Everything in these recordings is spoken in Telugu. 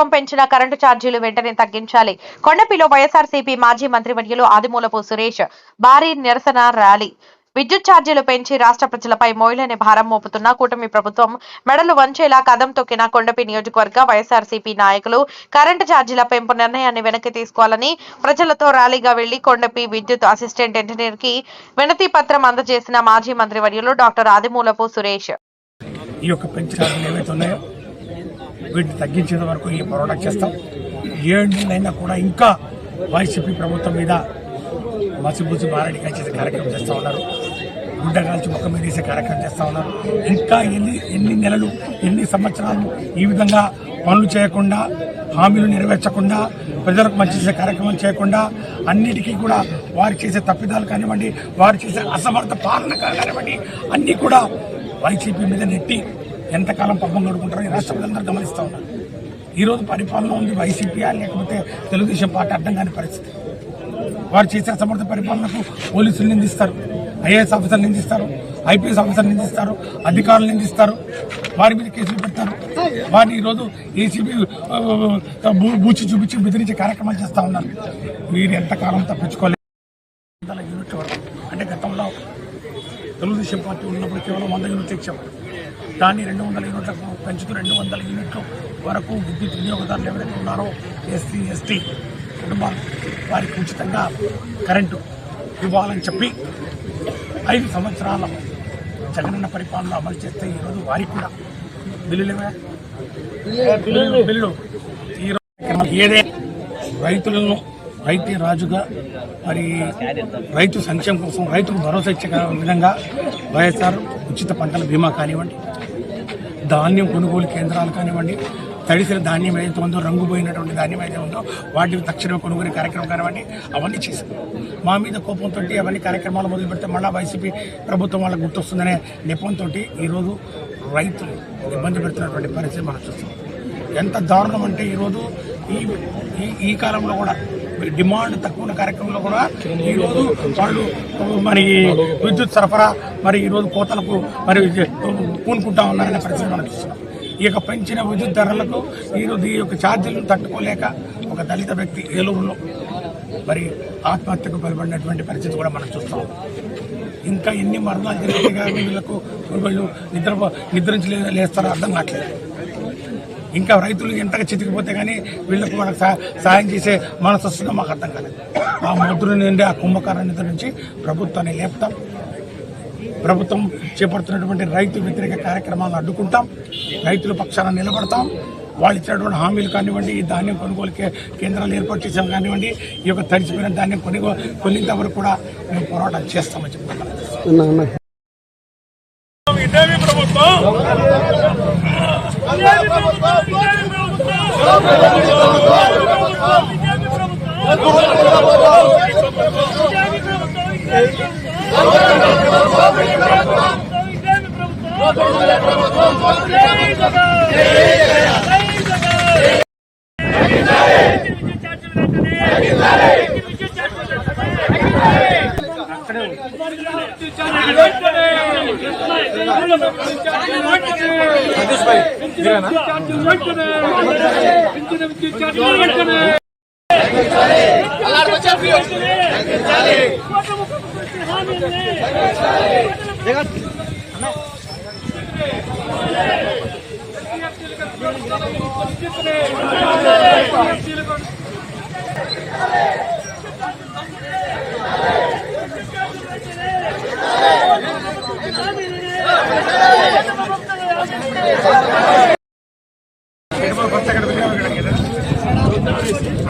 ప్రభుత్వం పెంచిన కరెంటు ఛార్జీలు వెంటనే తగ్గించాలి. కొండపిలో వైఎస్ఆర్సీపీ మాజీ మంత్రివర్యులు ఆదిమూలపు సురేష్ భారీ నిరసన ర్యాలీ. విద్యుత్ ఛార్జీలు పెంచి రాష్ట్ర ప్రజలపై మోయలేని భారం మోపుతున్న కూటమి ప్రభుత్వం మెడలు వంచేలా కదం తొక్కిన కొండపి నియోజకవర్గ వైఎస్ఆర్సీపీ నాయకులు కరెంటు ఛార్జీల పెంపు నిర్ణయాన్ని వెనక్కి తీసుకోవాలని ప్రజలతో ర్యాలీగా వెళ్ళి కొండపి విద్యుత్ అసిస్టెంట్ ఇంజనీర్కి వినతి పత్రం అందజేసిన మాజీ మంత్రివర్యులు డాక్టర్ ఆదిమూలపు సురేష్. ఈ యొక్క ఏవైతే ఉన్నాయో వీటిని తగ్గించేంత వరకు ఈ పోరాటం చేస్తాం. ఏళ్ళైనా కూడా ఇంకా వైసీపీ ప్రభుత్వం మీద మసిబుసి మారడి చేసే కార్యక్రమం చేస్తూ ఉన్నారు. గుడ్డ కాల్చి ముఖ మీద వేసే కార్యక్రమం చేస్తూ ఉన్నారు. ఇంకా ఎన్ని ఎన్ని నెలలు ఎన్ని సంవత్సరాలు ఈ విధంగా పనులు చేయకుండా హామీలు నెరవేర్చకుండా ప్రజలకు మంచి చేసే కార్యక్రమం చేయకుండా అన్నిటికీ కూడా వారు చేసే తప్పిదాలు కానివ్వండి వారు చేసే అసమర్థ పాలన కానివ్వండి అన్నీ కూడా వైసీపీ మీద నెట్టి ఎంతకాలం పబ్బం గడుపుకుంటారో ఈ రాష్ట్ర గమనిస్తూ ఉన్నారు. ఈరోజు పరిపాలన ఉంది వైసీపీ లేకపోతే తెలుగుదేశం పార్టీ అర్థం కాని పరిస్థితి. వారు చేసే సమర్థ పరిపాలనకు పోలీసులు నిందిస్తారు ఐఏఎస్ ఆఫీసర్లు నిందిస్తారు ఐపీఎస్ ఆఫీసర్లు నిందిస్తారు అధికారులు నిందిస్తారు వారి మీద కేసులు పెడతారు. వారిని ఈరోజు ఏసీబీ బూచి చూపించి బెదిరించే కార్యక్రమాలు చేస్తూ ఉన్నారు. వీరు ఎంతకాలం తప్పించుకోలేదు అంటే గతంలో తెలుగుదేశం పార్టీ ఉన్నప్పుడు కేవలం వంద యూనిట్లు ఇచ్చేవారు దాన్ని రెండు వందల యూనిట్లకు పెంచుతూ రెండు వందల యూనిట్లు వరకు విద్యుత్ వినియోగదారులు ఎవరైతే ఉన్నారో ఎస్సీ ఎస్టీ కుటుంబాలు వారికి ఉచితంగా కరెంటు ఇవ్వాలని చెప్పి ఐదు సంవత్సరాల జగనన్న పరిపాలన అమలు చేస్తే ఈరోజు వారికి కూడా బిల్లులు ఈరోజు ఏదే రైతులను రైతే రాజుగా మరి రైతు సంక్షేమం కోసం రైతుకు భరోసా ఇచ్చే విధంగా వైఎస్ఆర్ ఉచిత పంటల బీమా కానివ్వండి. ధాన్యం కొనుగోలు కేంద్రాలు కానివ్వండి తడిసిన ధాన్యం ఏదైతే ఉందో రంగు పోయినటువంటి ధాన్యం ఏదైతే ఉందో వాటిని తక్షణమే కొనుగోలు కార్యక్రమం కానివ్వండి అవన్నీ చేశాం మా మీద కోపంతో అవన్నీ కార్యక్రమాలు మొదలు పెడితే మళ్ళీ వైసీపీ ప్రభుత్వం వాళ్ళకి గుర్తొస్తుందనే నెపంతో ఈరోజు రైతులు ఇబ్బంది పెడుతున్నటువంటి పరిస్థితి మనం చూస్తాం ఎంత దారుణం అంటే ఈరోజు ఈ ఈ- ఈ కాలంలో కూడా డిమాండ్ తక్కువ ఉన్న కార్యక్రమంలో కూడా ఈరోజు వాళ్ళు మరి విద్యుత్ సరఫరా మరి ఈరోజు కోతలకు మరి పూనుకుంటా ఉన్నారనే పరిస్థితి మనం చూస్తున్నాం. ఈ యొక్క పెంచిన విద్యుత్ ధరలకు ఈరోజు ఈ యొక్క ఛార్జీలను తట్టుకోలేక ఒక దళిత వ్యక్తి ఏలూరులో మరి ఆత్మహత్యకు పాల్పడినటువంటి పరిస్థితి కూడా మనం చూస్తాం ఇంకా ఎన్ని మరణాలు జరిగితే కానీ వీళ్ళకు వీళ్ళు నిద్ర నిద్రించి లేస్తారో అర్థం కావట్లేదు. ఇంకా రైతులు ఎంతగా చితికిపోతే కానీ వీళ్ళకు మనకు సహా- సహాయం చేసే మనసు వస్తుందో మాకు అర్థం కాలేదు. ఆ ముద్ర నుండి ఆ కుంభకార నిధి నుంచి ప్రభుత్వాన్ని లేపుతాం. ప్రభుత్వం చేపడుతున్నటువంటి రైతు వ్యతిరేక కార్యక్రమాలను అడ్డుకుంటాం. రైతుల పక్షాన నిలబడతాం. వాళ్ళు ఇచ్చినటువంటి హామీలు కానివ్వండి ఈ ధాన్యం కొనుగోలు కేంద్రాలు ఏర్పాటు చేసాం కానివ్వండి ఈ యొక్క తడిచిపోయిన ధాన్యం కొనుగో కొన్నింత వరకు కూడా మేము పోరాటం చేస్తామని చెప్తున్నాం. ఇదేమి ప్రభుత్వం? విద్యుత్ ఛార్జీలు వెంటనే ఇచ్చిన విద్యుత్ ఛార్జీలు వెంటనే వర్ధిల్లాలి డాక్టర్ రాజమౌళి సురేష్ గారి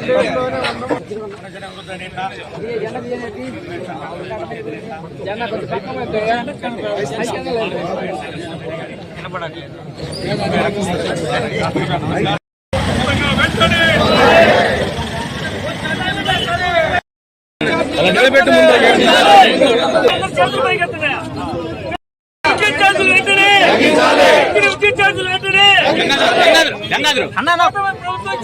జగన్ జై జగన్ వృద్ధ నేత చేతులు పైకెత్తున్నాయా విద్యుత్ ఛార్జీలు వెంటనే విద్యుత్ ఛార్జీలు వెంటనే ప్రభుత్వం